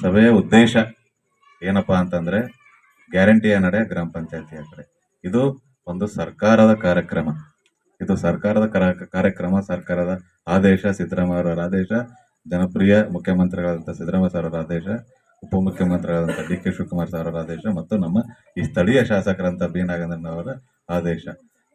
ಸಭೆಯ ಉದ್ದೇಶ ಏನಪ್ಪಾ ಅಂತಂದ್ರೆ ಗ್ಯಾರಂಟಿಯ ನಡೆ ಗ್ರಾಮ ಪಂಚಾಯತಿಯ ಕಡೆ. ಇದು ಒಂದು ಸರ್ಕಾರದ ಕಾರ್ಯಕ್ರಮ. ಇದು ಸರ್ಕಾರದ ಕರ- ಕಾರ್ಯಕ್ರಮ, ಸರ್ಕಾರದ ಆದೇಶ ಸಿದ್ದರಾಮಯ್ಯ ಅವರ ಆದೇಶ, ಜನಪ್ರಿಯ ಮುಖ್ಯಮಂತ್ರಿಗಳಾದಂಥ ಸಿದ್ದರಾಮಯ್ಯ ಸರ್ ಅವರ ಆದೇಶ, ಉಪಮುಖ್ಯಮಂತ್ರಿಗಳಾದಂಥ ಡಿ ಕೆ ಶಿವಕುಮಾರ್ ಸರ್ ಅವರ ಆದೇಶ ಮತ್ತು ನಮ್ಮ ಈ ಸ್ಥಳೀಯ ಶಾಸಕರಂತ ಬಿ ನಾಗೇಂದ್ರನ್ ಅವರ ಆದೇಶ.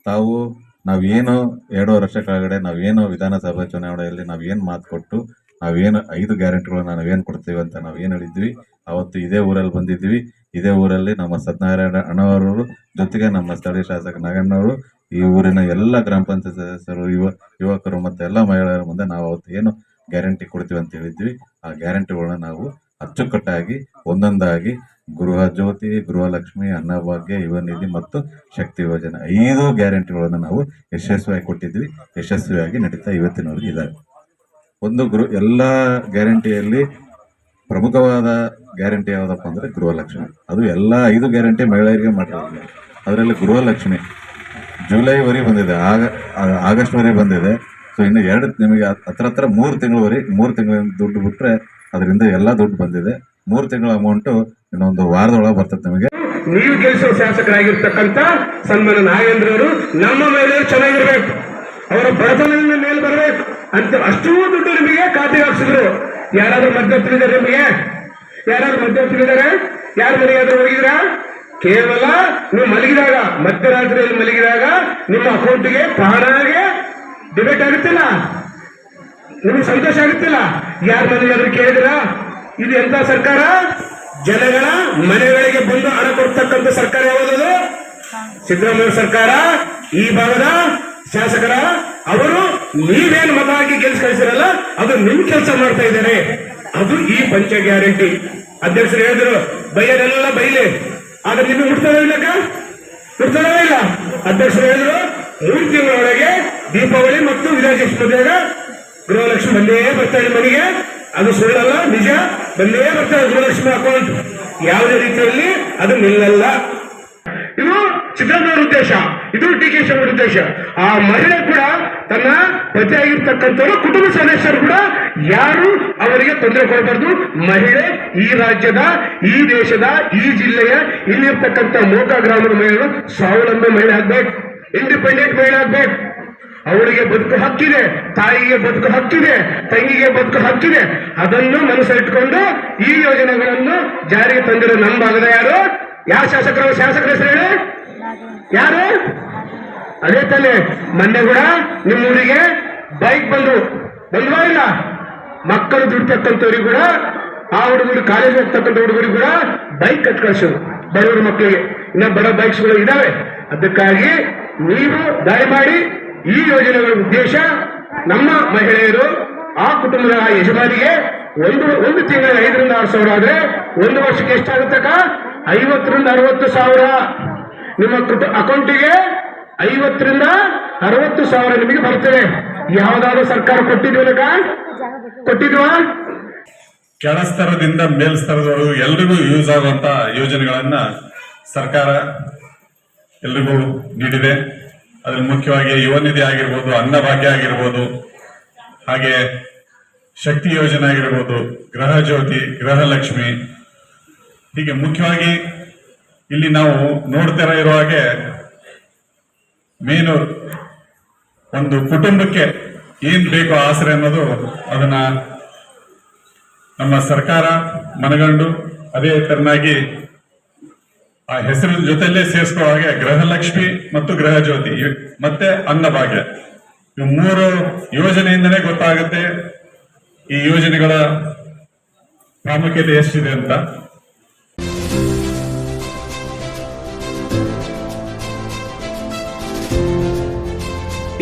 ತಾವು ನಾವೇನು ಎರಡು ವರ್ಷ ಕೆಳಗಡೆ ನಾವೇನು ವಿಧಾನಸಭಾ ಚುನಾವಣೆಯಲ್ಲಿ ನಾವೇನು ಮಾತು ಕೊಟ್ಟು ನಾವೇನು ಐದು ಗ್ಯಾರಂಟಿಗಳನ್ನ ನಾವೇನು ಕೊಡ್ತೀವಿ ಅಂತ ನಾವು ಏನು ಹೇಳಿದ್ವಿ. ಅವತ್ತು ಇದೇ ಊರಲ್ಲಿ ಬಂದಿದ್ವಿ. ಇದೇ ಊರಲ್ಲಿ ನಮ್ಮ ಸತ್ಯನಾರಾಯಣ ಅಣ್ಣವರವರು ಜೊತೆಗೆ ನಮ್ಮ ಸ್ಥಳೀಯ ಶಾಸಕ ನಾಗಣ್ಣವರು, ಈ ಊರಿನ ಎಲ್ಲ ಗ್ರಾಮ ಪಂಚಾಯತ್ ಸದಸ್ಯರು, ಯುವ ಯುವಕರು ಮತ್ತೆ ಎಲ್ಲ ಮಹಿಳೆಯರ ಮುಂದೆ ನಾವು ಅವತ್ತು ಏನು ಗ್ಯಾರಂಟಿ ಕೊಡ್ತೀವಿ ಅಂತ ಹೇಳಿದ್ವಿ. ಆ ಗ್ಯಾರಂಟಿಗಳನ್ನ ನಾವು ಅಚ್ಚುಕಟ್ಟಾಗಿ, ಒಂದೊಂದಾಗಿ ಗೃಹ ಜ್ಯೋತಿ, ಗೃಹಲಕ್ಷ್ಮಿ, ಅನ್ನಭಾಗ್ಯ ಯುವನಿಧಿ ಮತ್ತು ಶಕ್ತಿ ಯೋಜನೆ ಐದು ಗ್ಯಾರಂಟಿಗಳನ್ನು ನಾವು ಯಶಸ್ವಿಯಾಗಿ ಕೊಟ್ಟಿದ್ವಿ. ಯಶಸ್ವಿಯಾಗಿ ನಡೀತಾ ಇವತ್ತಿನವರೆಗೆ ಇದ್ದಾರೆ ಒಂದು ಗೃಹ ಎಲ್ಲ ಗ್ಯಾರಂಟಿಯಲ್ಲಿ ಪ್ರಮುಖವಾದ ಗ್ಯಾರಂಟಿ ಯಾವುದಪ್ಪ ಅಂದರೆ ಗೃಹಲಕ್ಷ್ಮಿ. ಅದು ಎಲ್ಲ ಐದು ಗ್ಯಾರಂಟಿ ಮಹಿಳೆಯರಿಗೆ ಮಾಡಿರೋದು. ಅದರಲ್ಲಿ ಗೃಹಲಕ್ಷ್ಮಿ ಜುಲೈವರೆಗೆ ಬಂದಿದೆ. ಆಗ, ಆಗಸ್ಟ್ವರೆಗೆ ಬಂದಿದೆ. ಸೊ ಇನ್ನು ಎರಡು ನಿಮಗೆ ಹತ್- ಹತ್ರ ಹತ್ರ ಮೂರು ತಿಂಗಳವರೆಗೆ, ಮೂರು ತಿಂಗಳ ದುಡ್ಡು ಬಿಟ್ಟರೆ ಅದರಿಂದ ಎಲ್ಲ ದುಡ್ಡು ಬಂದಿದೆ. ಮೂರು ತಿಂಗಳ ಅಮೌಂಟು ಇನ್ನೊಂದು ವಾರದೊಳಗೆ ಬರ್ತದೆ ನಿಮಗೆ. ನೀವು ಗೆಲ್ಲಿಸುವ ಶಾಸಕರಾಗಿರ್ತಕ್ಕಂಥ ಸನ್ಮಾನ ನಾಗೇಂದ್ರವರು ನಮ್ಮ ಮೇಲೆ ಚೆನ್ನಾಗಿರ್ಬೇಕು. ಅವರ ಬಡತನದಿಂದ ಮೇಲೆ ಬರಬೇಕು. ಅಂತ ಅಷ್ಟೂ ದುಡ್ಡು ನಿಮಗೆ ಖಾತೆಗೆ ಹಾಕ್ಸಿದ್ರು. ಯಾರಾದ್ರೂ ತಿಳಿದಾರೆ ನಿಮಗೆ? ಯಾರಾದ್ರೂ ಮಧ್ಯವರ್ತಿಗಳಿದ್ದಾರೆ? ಯಾರ ಮನೆಯಾದ್ರೂ ಹೋಗಿದ್ರ ಕೇವಲ ನೀವು ಮಲಗಿದಾಗ, ಮಧ್ಯರಾತ್ರಿಯಲ್ಲಿ ಮಲಗಿದಾಗ ನಿಮ್ಮ ಅಕೌಂಟ್ಗೆ ತಾನಾಗೆ ಡಿಬೇಟ್ ಆಗುತ್ತಿಲ್ಲ. ನಿಮಗೆ ಸಂತೋಷ ಆಗುತ್ತಿಲ್ಲ. ಯಾರ ಮನೆಯಾದ್ರೂ ಕೇಳಿದ್ರ ಇದು ಎಂತ ಸರ್ಕಾರ? ಜನಗಳ ಮನೆಗಳಿಗೆ ಬಂದು ಹಣ ಕೊಡ್ತಕ್ಕಂಥ ಸರ್ಕಾರ ಯಾವುದದು ಸಿದ್ದರಾಮಯ್ಯ ಸರ್ಕಾರ. ಈ ಭಾಗದ ಶಾಸಕರ, ಅವರು ನೀವೇನ್ ಮತ ಹಾಕಿ ಕೆಲಸ ಕಳಿಸಿರಲ್ಲ, ಅದು ನಿಮ್ ಕೆಲಸ ಮಾಡ್ತಾ ಇದ್ದಾರೆ. ಅದು ಈ ಪಂಚ ಗ್ಯಾರಂಟಿ. ಅಧ್ಯಕ್ಷರು ಹೇಳಿದ್ರು, ಬೈಯರೆಲ್ಲ ಬೈಲೆ. ಆದ್ರೆ ನಿಮ್ಗೆ ಮುಟ್ತದ ಇಲ್ಲಕ್ಕ ಮುಟ್ತದ ಇಲ್ಲ? ಅಧ್ಯಕ್ಷರು ಹೇಳಿದ್ರು, ಮೂರು ತಿಂಗಳೊಳಗೆ ದೀಪಾವಳಿ ಮತ್ತು ವಿಜಯದಶಮಿಯಾಗ ಗೃಹಲಕ್ಷ್ಮಿ ಬಂದೇ ಬರ್ತಾಳೆ ಮನೆಗೆ. ಅದು ಸುಳ್ಳಲ್ಲ, ನಿಜ. ಬಂದೇ ಬರ್ತಾಳೆ ಗೃಹಲಕ್ಷ್ಮಿ ಅಕೌಂಟ್. ಯಾವುದೇ ರೀತಿಯಲ್ಲಿ ಅದು ನಿಲ್ಲಲ್ಲ. ಇದು ಸಿದ್ದರಾಮಯ್ಯ ಉದ್ದೇಶ, ಇದು ಡಿ ಕೆ ಶಿವರ ಉದ್ದೇಶ. ಆ ಮಹಿಳೆ ಕೂಡ ತನ್ನ ಪತಿಯಾಗಿರ್ತಕ್ಕಂಥವ್ರು, ಕುಟುಂಬ ಸದಸ್ಯರು ಕೂಡ ಯಾರು ಅವರಿಗೆ ತೊಂದರೆ ಕೊಡಬಾರ್ದು. ಮಹಿಳೆ ಈ ರಾಜ್ಯದ, ಈ ದೇಶದ, ಈ ಜಿಲ್ಲೆಯ ಇಲ್ಲಿರ್ತಕ್ಕಂಥ ಮೋಕ ಗ್ರಾಮದ ಮಹಿಳೆಯರು ಸ್ವಾವಲಂಬಿ ಮಹಿಳೆ ಆಗ್ಬೇಕು ಇಂಡಿಪೆಂಡೆಂಟ್ ಮಹಿಳೆ ಆಗ್ಬೇಕು. ಅವಳಿಗೆ ಬದುಕು ಹಕ್ಕಿದೆ, ತಾಯಿಗೆ ಬದುಕು ಹಕ್ಕಿದೆ, ತಂಗಿಗೆ ಬದುಕು ಹಕ್ಕಿದೆ. ಅದನ್ನು ಮನಸ್ಸಲ್ಲಿಟ್ಕೊಂಡು ಈ ಯೋಜನೆಗಳನ್ನು ಜಾರಿಗೆ ತಂದಿರೋ ನಮ್ಮ ಭಾಗದ ಯಾರು? ಯಾವ ಶಾಸಕರು, ಶಾಸಕರ ಹೆಸರು ಹೇಳಿ? ಯಾರು? ಅದೇ ತಾನೆ. ಮೊನ್ನೆ ಕೂಡ ನಿಮ್ಮೂರಿಗೆ ಬೈಕ್ ಬಂದು ಬಂದ್ವಾ ಇಲ್ಲ? ಮಕ್ಕಳು ದುಡ್ತಕ್ಕಂಥವ್ರಿಗೆ ಕೂಡ, ಆ ಹುಡುಗರು ಕಾಲೇಜ್ ಹೋಗ್ತಕ್ಕಂಥ ಹುಡುಗರಿಗೆ ಕೂಡ ಬೈಕ್ ಕಟ್ ಕಳಿಸೋದು ಬಡವರ ಮಕ್ಕಳಿಗೆ. ಇನ್ನ ಬಡ ಬೈಕ್ಸ್ಗಳು ಇದಾವೆ. ಅದಕ್ಕಾಗಿ ನೀವು ದಯಮಾಡಿ ಈ ಯೋಜನೆಗಳ ಉದ್ದೇಶ ನಮ್ಮ ಮಹಿಳೆಯರು, ಆ ಕುಟುಂಬದ ಯಜಮಾನಿಗೆ ಒಂದು ಒಂದು ತಿಂಗಳ ಐದರಿಂದ ಆರು ಸಾವಿರ ಆದ್ರೆ ಒಂದು ವರ್ಷಕ್ಕೆ ಎಷ್ಟಾಗುತ್ತಕ್ಕ ಐವತ್ತರಿಂದ ಅರವತ್ತು ಸಾವಿರ. ನಿಮ್ಮ ಕುಟು ಅಕೌಂಟಿಗೆ ಐವತ್ತರಿಂದ ಅರವತ್ತು ಸಾವಿರ ನಿಮಗೆ ಬರ್ತದೆ ಯಾವ್ದಾದ್ರು ಸರ್ಕಾರ ಕೊಟ್ಟಿದ್ವಿ ಕೊಟ್ಟಿದ್ವಾ ಕೆಳಸ್ತರದಿಂದ ಮೇಲ್ಸ್ತರದವರೆಗೂ ಎಲ್ರಿಗೂ ಯೂಸ್ ಆಗುವಂತ ಯೋಜನೆಗಳನ್ನ ಸರ್ಕಾರ ಎಲ್ರಿಗೂ ನೀಡಿದೆ. ಅದ್ರಲ್ಲಿ ಮುಖ್ಯವಾಗಿ ಯುವ ನಿಧಿ ಆಗಿರ್ಬೋದು ಅನ್ನಭಾಗ್ಯ ಆಗಿರ್ಬೋದು, ಹಾಗೆ ಶಕ್ತಿ ಯೋಜನೆ ಆಗಿರ್ಬೋದು, ಗೃಹ ಜ್ಯೋತಿ ಗೃಹಲಕ್ಷ್ಮಿ ಹೀಗೆ ಮುಖ್ಯವಾಗಿ ಇಲ್ಲಿ ನಾವು ನೋಡ್ತಾ ಇರೋ ಹಾಗೆ ಮೇನು ಒಂದು ಕುಟುಂಬಕ್ಕೆ ಏನ್ ಬೇಕೋ ಆಸರೆ ಅನ್ನೋದು ಅದನ್ನ ನಮ್ಮ ಸರ್ಕಾರ ಮನಗಂಡು ಅದೇ ತರನಾಗಿ ಆ ಹೆಸರಿನ ಜೊತೆಯಲ್ಲೇ ಸೇರಿಸ್ಕೋ ಹಾಗೆ ಗೃಹಲಕ್ಷ್ಮಿ ಮತ್ತು ಗೃಹ ಜ್ಯೋತಿ ಮತ್ತೆ ಅನ್ನಭಾಗ್ಯ. ಇವು ಮೂರು ಯೋಜನೆಯಿಂದನೇ ಗೊತ್ತಾಗುತ್ತೆ ಈ ಯೋಜನೆಗಳ ಪ್ರಾಮುಖ್ಯತೆ ಎಷ್ಟಿದೆ ಅಂತ.